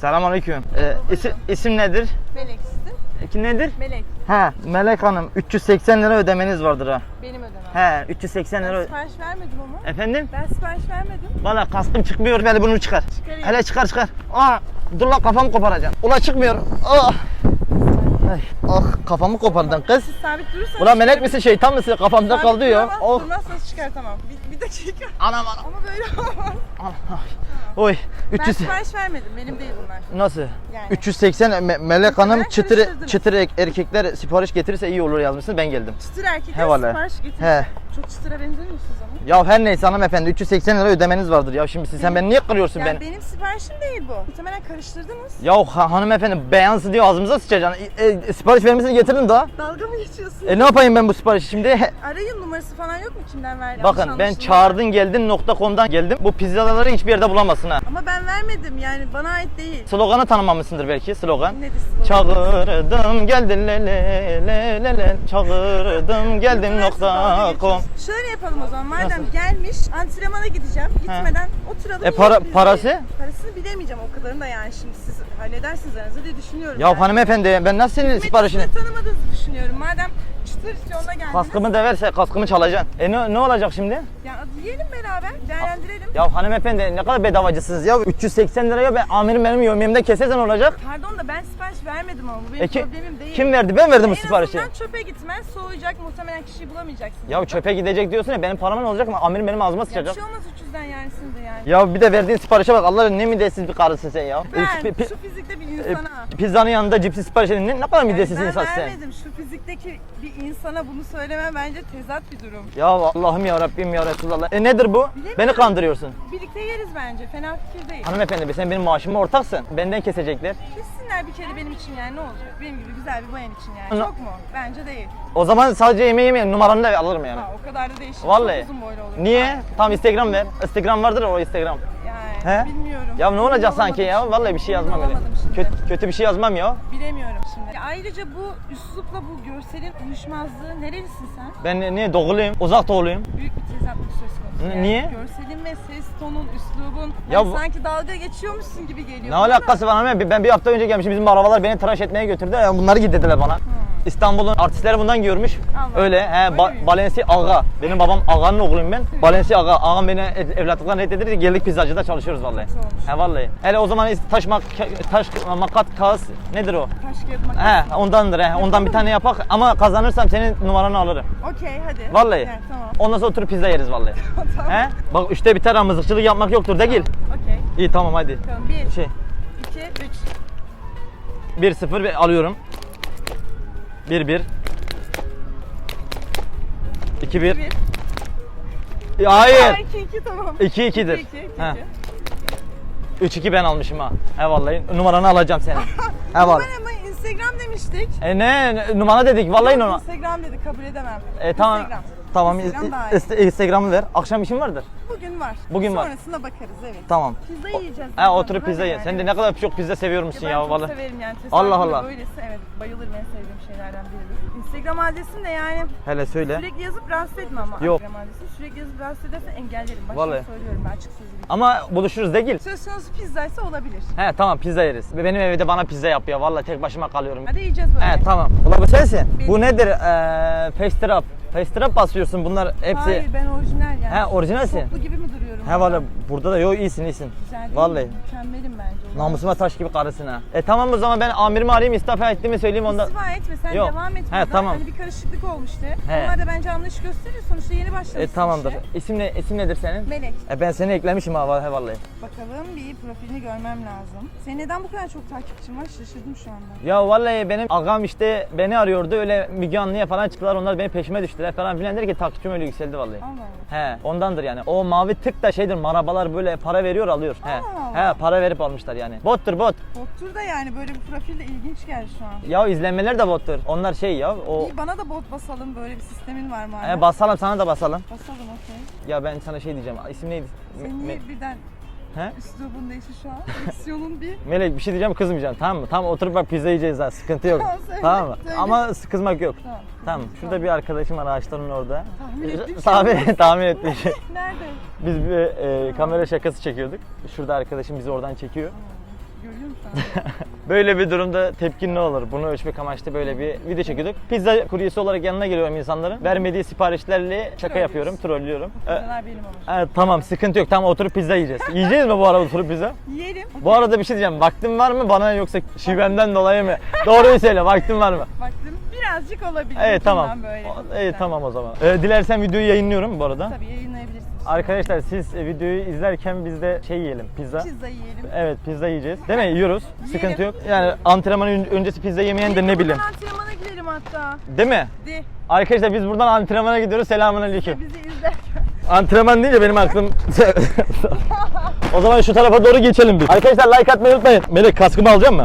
Selamünaleyküm. Ee, isim, isim nedir? Melek sizin? Ki nedir? Melek. He, Melek Hanım 380 lira ödemeniz vardır ha. Benim ödemem. He, 380 Ben lira. sipariş vermedim ama. Efendim? Ben sipariş vermedim. Valla kaskım çıkmıyor. Hele bunu çıkar. Çıkarayım. Hele çıkar çıkar. Aa, dur la kafamı koparacaksın. Ula çıkmıyor. Ah. Ay, ah kafamı kopardın kız. Siz sabit durursanız... Ulan melek misin şeytan mısın? Kafamda kaldı ya. Oh. Durmazsanız çıkartamam. Bir, bir dakika. Anam anam. Ama böyle olmaz. anam. Oy. Ben 300. sipariş vermedim. Benim değil bunlar. Nasıl? Yani. 380 Me- Melek Hanım çıtır çıtır er- erkekler sipariş getirirse iyi olur yazmışsınız ben geldim. Çıtır erkekler He vallahi. sipariş getirir. He. Çok çıtıra benzemiyorsunuz ama. Ya her neyse hanımefendi 380 lira ödemeniz vardır ya şimdi siz- sen beni niye kırıyorsun Yani beni? benim siparişim değil bu. Muhtemelen karıştırdınız. Ya ha- hanımefendi beyansız diyor ağzımıza sıçacaksın. E, e, sipariş vermesini getirdin daha. Dalga mı geçiyorsun? E ne yapayım ben bu siparişi şimdi? Arayın numarası falan yok mu kimden verdi? Bakın ben anlaşılma. Çağırdın geldin nokta.com'dan geldim. Bu pizzaları hiçbir yerde bulamazsın ha. Ama ben vermedim yani bana ait değil. Sloganı tanımamışsındır belki slogan. Nedir slogan? Çağırdım geldim le le le le le çağırdım geldim Nasıl nokta com. Şöyle yapalım o zaman. Madem gelmiş antrenmana gideceğim. Gitmeden oturalım. E para- biz de. parası? Parasını bilemeyeceğim o kadarını da yani şimdi siz halledersiniz aranızda diye düşünüyorum. Ya yani. hanımefendi ben nasıl senin Hizmet siparişini? tanımadığınızı düşünüyorum. Madem çıtır yoluna geldiniz. Kaskımı da verse kaskımı çalacaksın. E ne, ne olacak şimdi? Ya yiyelim beraber. Değerlendirelim. Ya hanımefendi ne kadar bedavacısınız ya. 380 liraya ben amirim benim yemeğimde kesersen olacak. Pardon da ben sipariş vermedim ama bu benim E ki- problemim değil. kim verdi? Ben verdim bu En siparişi. azından çöpe gitmez. Soğuyacak muhtemelen kişiyi bulamayacaksınız. Ya çöpe gidecek diyorsun ya benim param ne olacak mı? Amirim benim ağzıma Ya bir sıçacak. şey olmaz 300'den yani de yani. Ya bir de verdiğin siparişe bak Allah ne midesiz bir karısın sen ya. Ben E, şu fizikte bir e, insana. pizzanın yanında cipsi sipariş edin. Ne, ne kadar Yani midesiz ben insansın sen. vermedim. Şu fizikteki bir insana bunu söylemem bence tezat bir durum. Ya Allah'ım ya Rabbim ya Resulallah. E nedir bu? Bilemiyorum. Beni kandırıyorsun. Birlikte yeriz bence. Fena fikir değil. Hanımefendi sen benim maaşıma ortaksın. Benden kesecekler. Kessinler bir kere benim için yani ne olacak? Benim gibi güzel bir bayan için yani. Çok mu? Bence değil. O zaman sadece yemeği yemeyin numaranı da alırım yani. Ha, o kadar da değil. şimdi. Vallahi. Çok uzun boylu olur. Niye? Tam Instagram ver. Instagram vardır o Instagram. Yani He? bilmiyorum. Ya ne olacak sanki ya? Vallahi bir şey yazmam öyle. Kötü, kötü bir şey yazmam ya. Bilemiyorum şimdi. Ya ayrıca bu üslupla bu görselin uyuşmazlığı nerelisin sen? Ben ne- niye doğuluyum? Uzak doğuluyum. Büyük bir tezatlık söz konusu. Niye? Görselin ve ses tonun, üslubun. Ya hani bu- sanki dalga geçiyormuşsun gibi geliyor. Ne alakası var hanım? Ben bir hafta önce gelmişim. Bizim arabalar beni tıraş etmeye götürdü. Ya Bunları giy dediler bana. İstanbul'un artistleri bundan görmüş. Allah. Öyle. He, ba-? Balenci Aga. Benim babam Aga'nın oğluyum ben. Balenci Aga. Ağam beni ev- evlatlıktan reddedirdi. Geldik pizzacıda çalışıyoruz vallahi. He vallahi. Hele o zaman taş, mak taş makat kağıt nedir o? Taş kağıt makas. He ondandır he. Ondan bir tane yapak ama kazanırsam senin numaranı alırım. Okey hadi. Vallahi. Evet, tamam. Ondan sonra oturup pizza yeriz vallahi. tamam. he? Bak üçte biter ama mızıkçılık yapmak yoktur değil. Okey. İyi tamam hadi. Tamam. Bir, Şey iki, üç. 1-0 ve alıyorum. 1-1. 2-1. Bir. Hayır. İki, iki tamam. 2-2'dir. İki, iki, iki, He. iki. 3-2 ben almışım ha. He vallahi numaranı alacağım senin. He vallahi. ama Instagram demiştik. E ne numara dedik vallahi numara. Instagram dedi kabul edemem. E tamam. Instagram. Tamam Instagram daha iyi. Instagram'ı ver. Akşam işin vardır. Bugün var. Bugün var. Sonrasında bakarız evet. Tamam. Pizza yiyeceğiz. Zaten. oturup pizza ye. yani, Sen de ne kadar çok pizza seviyormuşsun ben ya çok vallahi. severim yani. Allah Tesadüfen de Allah. Böylesi evet bayılırım en sevdiğim şeylerden biridir. Instagram adresim de yani Hele söyle. sürekli yazıp rahatsız etme ama. Yok. Instagram adresimi sürekli yazıp rahatsız edersen engellerim. Baştan Vallahi. söylüyorum ben açık sözlü Ama buluşuruz değil. Söz konusu pizzaysa olabilir. He tamam pizza yeriz. Benim evde bana pizza yap ya. Vallahi tek başıma kalıyorum. Hadi yiyeceğiz böyle. He tamam. Ulan bu sensin. Bu nedir? Ee, Facetrap. Facetrap basıyorsun bunlar hepsi. Hayır ben orijinal yani. He orijinalsin. Toplu gibi mi? He vallahi burada da yo iyisin iyisin. Güzel değil Vallahi. Mükemmelim bence. Namusuma taş gibi karısın ha. E tamam o zaman ben amirimi arayayım istifa ettiğimi söyleyeyim onda. İstifa etme sen Yok. devam et. He, buradan. tamam. Hani bir karışıklık olmuştu. He. Onlar da bence anlayış gösteriyor. Sonuçta yeni başlamışsın E tamamdır. işe. İsim ne isim nedir senin? Melek. E ben seni eklemişim ha vallahi vallahi. Bakalım bir profilini görmem lazım. Senin neden bu kadar çok takipçin var? Şaşırdım şu anda. Ya vallahi benim agam işte beni arıyordu öyle Müge Anlı'ya falan çıktılar onlar benim peşime düştüler falan filan der ki takipçim öyle yükseldi vallahi. Allah Allah. He ondandır yani. O mavi tık da şeydir marabalar böyle para veriyor alıyor. He. He para verip almışlar yani. Bottur bot. Bottur da yani böyle bir profil de ilginç geldi şu an. Ya izlenmeler de bottur. Onlar şey ya o İyi bana da bot basalım böyle bir sistemin var mı? He, basalım sana da basalım. Basalım okey. Ya ben sana şey diyeceğim. İsim neydi? Niye Me- birden He? üslubun değişti şu an? Diksiyonun bir. Melek bir şey diyeceğim kızmayacaksın tamam mı? Tamam oturup bak pizza yiyeceğiz ha sıkıntı yok. Tamam, söyle, tamam mı? söyle. Ama kızmak yok. Tamam. Tamam. Şurada bir arkadaşım var ağaçların orada. Tahmin ettiğim şey tahmin, tahmin ettiğim şey. Nerede? Biz bir e, kamera şakası çekiyorduk. Şurada arkadaşım bizi oradan çekiyor. görüyor musun? Böyle bir durumda tepkin ne olur? Bunu ölçmek amaçlı böyle bir video çekiyorduk. Pizza kuryesi olarak yanına geliyorum insanların. Vermediği siparişlerle şaka yapıyorum, trollüyorum. Ee, Pizzalar benim ama. evet, tamam sıkıntı yok. Tamam oturup pizza yiyeceğiz. Yiyeceğiz mi bu arada oturup pizza? Yiyelim. Bu arada bir şey diyeceğim. Vaktin var mı bana yoksa şivemden dolayı mı? Doğruyu söyle. Vaktin var mı? Baktım birazcık olabilir. Evet tamam. Ucundan Böyle. İyi tamam o zaman. Ee, dilersen videoyu yayınlıyorum bu arada. Tabii yayınlayabilirsiniz. Arkadaşlar siz e, videoyu izlerken biz de şey yiyelim. Pizza. Pizza yiyelim. Evet pizza yiyeceğiz. Değil mi? Yiyoruz. Sıkıntı yok. Yani antrenman ön- öncesi pizza yemeyen de ne bileyim. Antrenmana gidelim hatta. Değil mi? De. Arkadaşlar biz buradan antrenmana gidiyoruz. Selamun aleyküm. Bizi izlerken. Antrenman deyince benim aklım... o zaman şu tarafa doğru geçelim biz. Arkadaşlar like atmayı unutmayın. Melek kaskımı alacak mı?